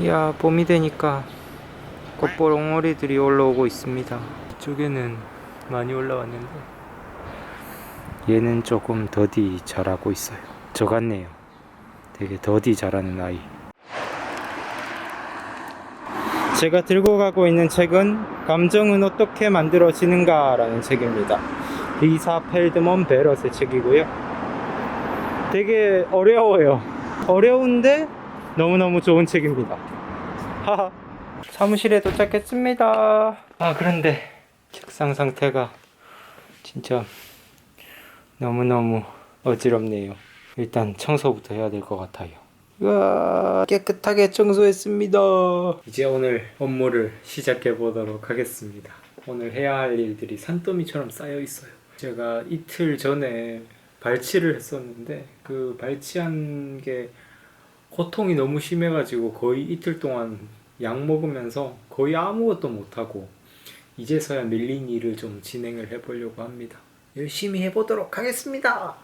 이야 봄이 되니까 꽃보롱오리들이 올라오고 있습니다. 이쪽에는 많이 올라왔는데 얘는 조금 더디 자라고 있어요. 저 같네요. 되게 더디 자라는 아이. 제가 들고 가고 있는 책은 감정은 어떻게 만들어지는가 라는 책입니다. 리사 펠드먼 베럿의 책이고요. 되게 어려워요. 어려운데 너무너무 좋은 책입니다. 하하. 사무실에 도착했습니다. 아 그런데 책상 상태가 진짜 너무너무 어지럽네요. 일단 청소부터 해야 될 것 같아요. 우와 깨끗하게 청소했습니다. 이제 오늘 업무를 시작해 보도록 하겠습니다. 오늘 해야 할 일들이 산더미처럼 쌓여 있어요. 제가 이틀 전에 발치를 했었는데 그 발치한 게 고통이 너무 심해가지고 거의 이틀 동안 약 먹으면서 거의 아무것도 못하고 이제서야 밀린 일을 좀 진행을 해보려고 합니다 열심히 해보도록 하겠습니다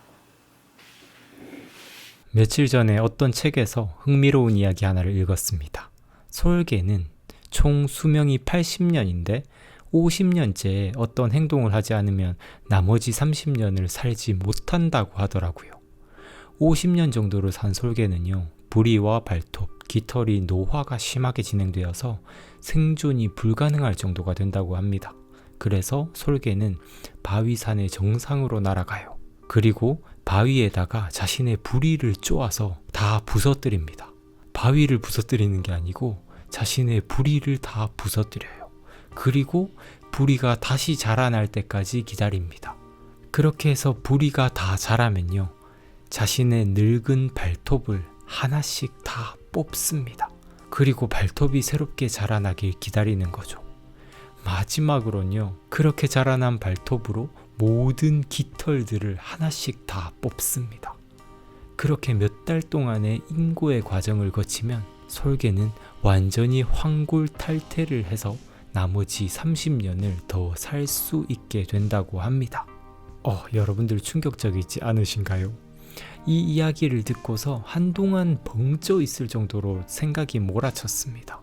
며칠 전에 어떤 책에서 흥미로운 이야기 하나를 읽었습니다. 솔개는 총 수명이 80년인데 50년째 어떤 행동을 하지 않으면 나머지 30년을 살지 못한다고 하더라고요. 50년 정도를 산 솔개는요, 부리와 발톱, 깃털이 노화가 심하게 진행되어서 생존이 불가능할 정도가 된다고 합니다. 그래서 솔개는 바위산의 정상으로 날아가요. 그리고 바위에다가 자신의 부리를 쪼아서 다 부서뜨립니다. 바위를 부서뜨리는 게 아니고 자신의 부리를 다 부서뜨려요. 그리고 부리가 다시 자라날 때까지 기다립니다. 그렇게 해서 부리가 다 자라면요. 자신의 늙은 발톱을 하나씩 다 뽑습니다. 그리고 발톱이 새롭게 자라나길 기다리는 거죠. 마지막으로는요. 그렇게 자라난 발톱으로 모든 깃털들을 하나씩 다 뽑습니다. 그렇게 몇 달 동안의 인고의 과정을 거치면 솔개는 완전히 황골 탈퇴를 해서 나머지 30년을 더 살 수 있게 된다고 합니다. 어, 여러분들 충격적이지 않으신가요? 이 이야기를 듣고서 한동안 벙쪄 있을 정도로 생각이 몰아쳤습니다.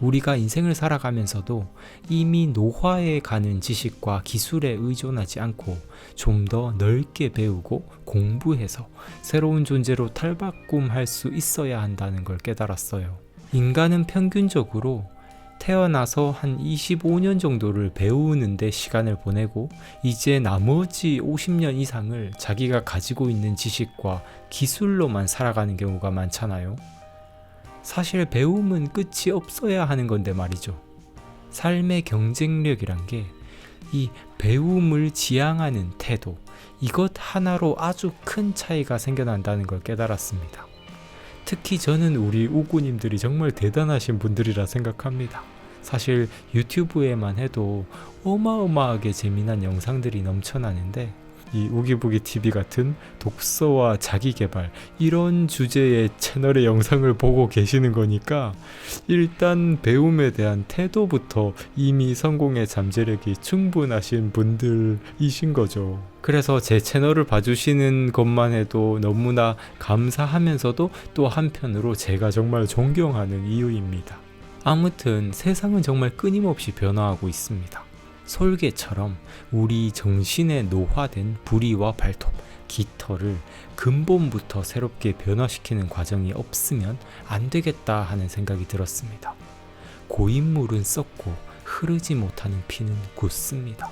우리가 인생을 살아가면서도 이미 노화에 가는 지식과 기술에 의존하지 않고 좀 더 넓게 배우고 공부해서 새로운 존재로 탈바꿈할 수 있어야 한다는 걸 깨달았어요. 인간은 평균적으로 태어나서 한 25년 정도를 배우는데 시간을 보내고 이제 나머지 50년 이상을 자기가 가지고 있는 지식과 기술로만 살아가는 경우가 많잖아요. 사실 배움은 끝이 없어야 하는 건데 말이죠. 삶의 경쟁력이란 게 이 배움을 지향하는 태도, 이것 하나로 아주 큰 차이가 생겨난다는 걸 깨달았습니다. 특히 저는 우리 우구님들이 정말 대단하신 분들이라 생각합니다. 사실 유튜브에만 해도 어마어마하게 재미난 영상들이 넘쳐나는데 이 우기부기 TV 같은 독서와 자기 개발 이런 주제의 채널의 영상을 보고 계시는 거니까 일단 배움에 대한 태도부터 이미 성공의 잠재력이 충분하신 분들이신 거죠. 그래서 제 채널을 봐주시는 것만 해도 너무나 감사하면서도 또 한편으로 제가 정말 존경하는 이유입니다. 아무튼 세상은 정말 끊임없이 변화하고 있습니다. 솔개처럼 우리 정신에 노화된 부리와 발톱, 깃털을 근본부터 새롭게 변화시키는 과정이 없으면 안 되겠다 하는 생각이 들었습니다. 고인물은 썩고 흐르지 못하는 피는 굳습니다.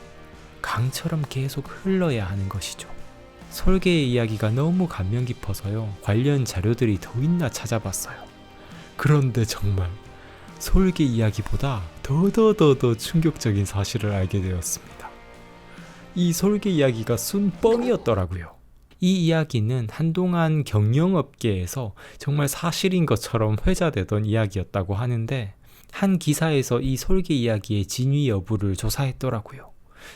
강처럼 계속 흘러야 하는 것이죠. 설계의 이야기가 너무 감명 깊어서요. 관련 자료들이 더 있나 찾아봤어요. 그런데 정말 솔개 이야기보다 더더더더 충격적인 사실을 알게 되었습니다. 이 솔개 이야기가 순 뻥이었더라고요. 이 이야기는 한동안 경영업계에서 정말 사실인 것처럼 회자되던 이야기였다고 하는데 한 기사에서 이 솔개 이야기의 진위 여부를 조사했더라고요.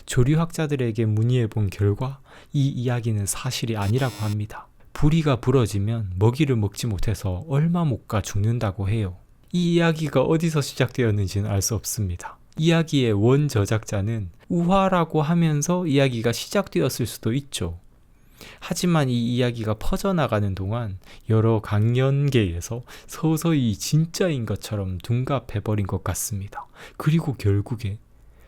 조류학자들에게 문의해 본 결과 이 이야기는 사실이 아니라고 합니다. 부리가 부러지면 먹이를 먹지 못해서 얼마 못 가 죽는다고 해요. 이 이야기가 어디서 시작되었는지는 알 수 없습니다. 이야기의 원 저작자는 우화라고 하면서 이야기가 시작되었을 수도 있죠. 하지만 이 이야기가 퍼져나가는 동안 여러 강연계에서 서서히 진짜인 것처럼 둔갑해버린 것 같습니다. 그리고 결국에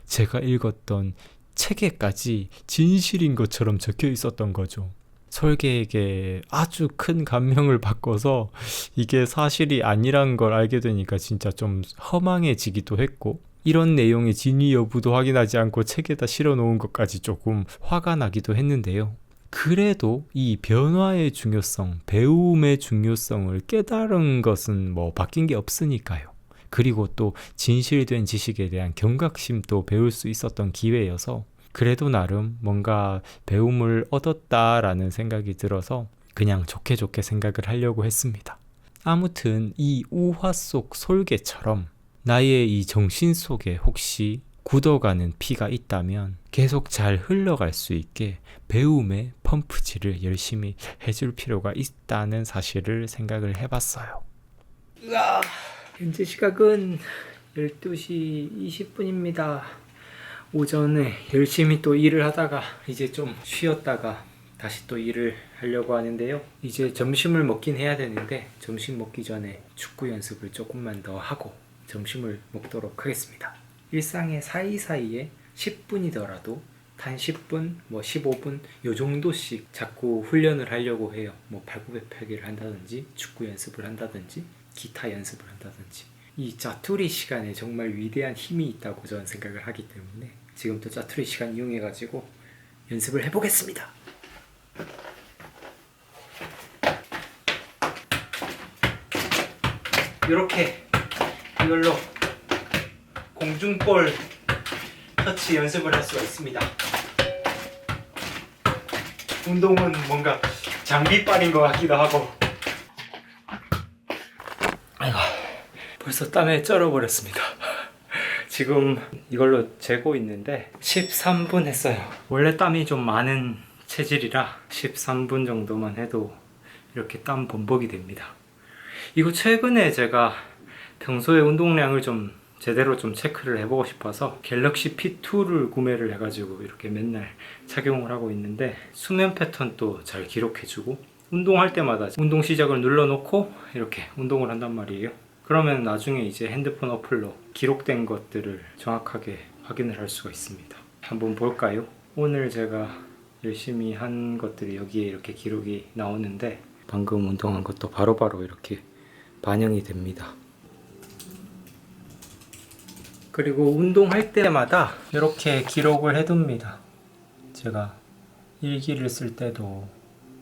제가 읽었던 책에까지 진실인 것처럼 적혀 있었던 거죠. 설계에게 아주 큰 감명을 받고서 이게 사실이 아니란 걸 알게 되니까 진짜 좀 허망해지기도 했고 이런 내용의 진위 여부도 확인하지 않고 책에다 실어 놓은 것까지 조금 화가 나기도 했는데요. 그래도 이 변화의 중요성, 배움의 중요성을 깨달은 것은 뭐 바뀐 게 없으니까요. 그리고 또 진실된 지식에 대한 경각심도 배울 수 있었던 기회여서 그래도 나름 뭔가 배움을 얻었다라는 생각이 들어서 그냥 좋게 좋게 생각을 하려고 했습니다. 아무튼 이 우화 속 솔개처럼 나의 이 정신 속에 혹시 굳어가는 피가 있다면 계속 잘 흘러갈 수 있게 배움의 펌프질을 열심히 해줄 필요가 있다는 사실을 생각을 해봤어요. 으아, 현재 시각은 12시 20분입니다. 오전에 열심히 또 일을 하다가 이제 좀 쉬었다가 다시 또 일을 하려고 하는데요. 이제 점심을 먹긴 해야 되는데 점심 먹기 전에 축구 연습을 조금만 더 하고 점심을 먹도록 하겠습니다. 일상의 사이사이에 10분이더라도 단 10분, 뭐 15분 요 정도씩 자꾸 훈련을 하려고 해요. 뭐 발굽혀펴기를 한다든지 축구 연습을 한다든지 기타 연습을 한다든지 이 짜투리 시간에 정말 위대한 힘이 있다고 저는 생각을 하기 때문에 지금부터 짜투리 시간 이용해 가지고 연습을 해보겠습니다. 이렇게 이걸로 공중볼 터치 연습을 할 수가 있습니다. 운동은 뭔가 장비빨인 것 같기도 하고. 벌써 땀에 쩔어버렸습니다. 지금 이걸로 재고 있는데 13분 했어요. 원래 땀이 좀 많은 체질이라 13분 정도만 해도 이렇게 땀 범벅이 됩니다. 이거 최근에 제가 평소에 운동량을 좀 제대로 좀 체크를 해보고 싶어서 갤럭시 P2를 구매를 해가지고 이렇게 맨날 착용을 하고 있는데 수면 패턴도 잘 기록해주고 운동할 때마다 운동 시작을 눌러놓고 이렇게 운동을 한단 말이에요. 그러면 나중에 이제 핸드폰 어플로 기록된 것들을 정확하게 확인을 할 수가 있습니다. 한번 볼까요? 오늘 제가 열심히 한 것들이 여기에 이렇게 기록이 나오는데 방금 운동한 것도 바로바로 이렇게 반영이 됩니다. 그리고 운동할 때마다 이렇게 기록을 해둡니다. 제가 일기를 쓸 때도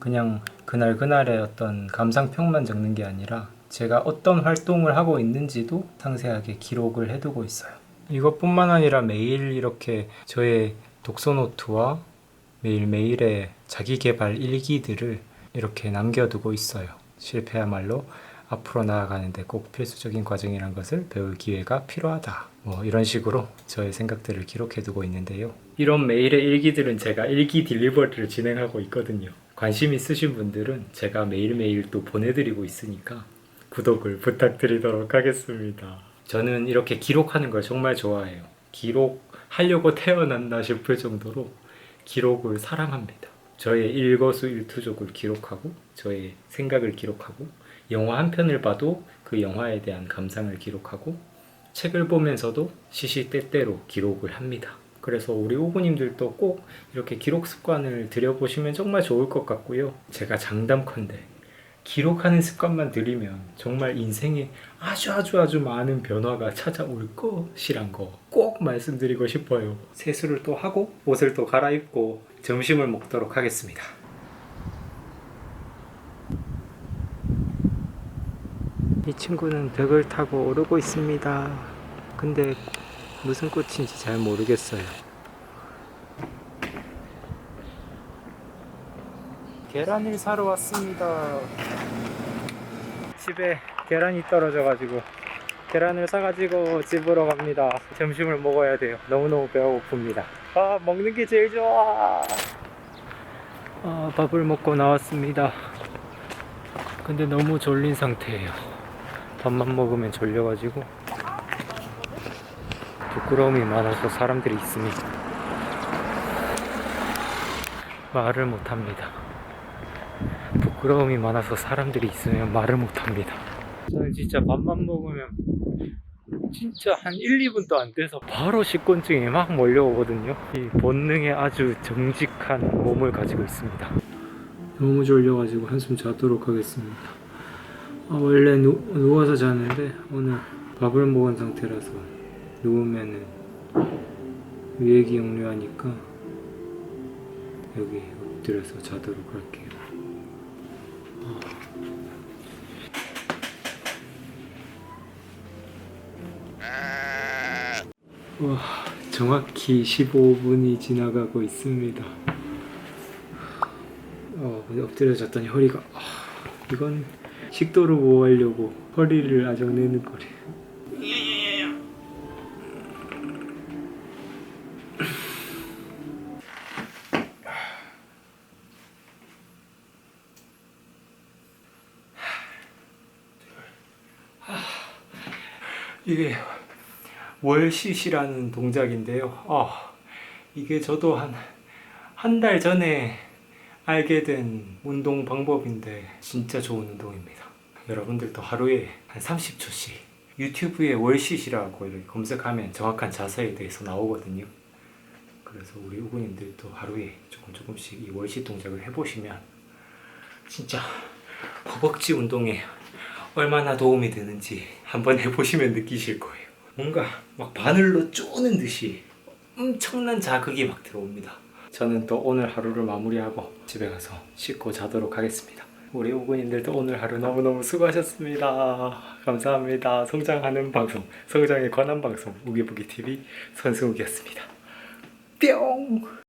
그냥 그날 그날의 어떤 감상평만 적는 게 아니라 제가 어떤 활동을 하고 있는지도 상세하게 기록을 해두고 있어요. 이것뿐만 아니라 매일 이렇게 저의 독서 노트와 매일매일의 자기 개발 일기들을 이렇게 남겨두고 있어요. 실패야말로 앞으로 나아가는데 꼭 필수적인 과정이란 것을 배울 기회가 필요하다. 뭐 이런 식으로 저의 생각들을 기록해두고 있는데요. 이런 메일의 일기들은 제가 일기 딜리버리를 진행하고 있거든요. 관심 있으신 분들은 제가 매일매일 또 보내드리고 있으니까 구독을 부탁드리도록 하겠습니다. 저는 이렇게 기록하는 걸 정말 좋아해요. 기록하려고 태어났나 싶을 정도로 기록을 사랑합니다. 저의 일거수일투족을 기록하고 저의 생각을 기록하고 영화 한 편을 봐도 그 영화에 대한 감상을 기록하고 책을 보면서도 시시때때로 기록을 합니다. 그래서 우리 오구님들도 꼭 이렇게 기록 습관을 들여보시면 정말 좋을 것 같고요. 제가 장담컨대 기록하는 습관만 들이면 정말 인생에 아주 아주 아주 많은 변화가 찾아올 것이란 거 꼭 말씀드리고 싶어요. 세수를 또 하고 옷을 또 갈아입고 점심을 먹도록 하겠습니다. 이 친구는 벽을 타고 오르고 있습니다. 근데 무슨 꽃인지 잘 모르겠어요. 계란을 사러 왔습니다. 집에 계란이 떨어져가지고 계란을 사가지고 집으로 갑니다. 점심을 먹어야 돼요. 너무너무 배가 고픕니다. 아, 먹는 게 제일 좋아. 아, 밥을 먹고 나왔습니다. 근데 너무 졸린 상태예요. 밥만 먹으면 졸려가지고 부끄러움이 많아서 사람들이 있으니 말을 못합니다. 부러움이 많아서 사람들이 있으면 말을 못합니다. 저는 진짜 밥만 먹으면 진짜 한 1, 2분도 안 돼서 바로 식곤증이 막 몰려오거든요. 이 본능에 아주 정직한 몸을 가지고 있습니다. 너무 졸려가지고 한숨 자도록 하겠습니다. 아, 원래 누, 누워서 자는데 오늘 밥을 먹은 상태라서 누우면은 위액이 역류하니까 여기 엎드려서 자도록 할게요. 와, 정확히 15분이 지나가고 있습니다. 어, 근데 엎드려 잤더니 허리가 아, 이건 식도를 보호하려고 허리를 아작내는 거래. 이게 월시시라는 동작인데요. 아, 이게 저도 한 한 달 전에 알게 된 운동 방법인데 진짜 좋은 운동입니다. 여러분들도 하루에 한 30초씩 유튜브에 월시시라고 이렇게 검색하면 정확한 자세에 대해서 나오거든요. 그래서 우리 우군님들도 하루에 조금 조금씩 이 월시 동작을 해보시면 진짜 허벅지 운동에 얼마나 도움이 되는지 한번 해보시면 느끼실 거예요. 뭔가 막 바늘로 쪼는 듯이 엄청난 자극이 막 들어옵니다. 저는 또 오늘 하루를 마무리하고 집에 가서 씻고 자도록 하겠습니다. 우리 오군님들도 오늘 하루 너무너무 수고하셨습니다. 감사합니다. 성장하는 방송, 성장에 관한 방송, 우기부기 TV 선승욱이었습니다. 뿅!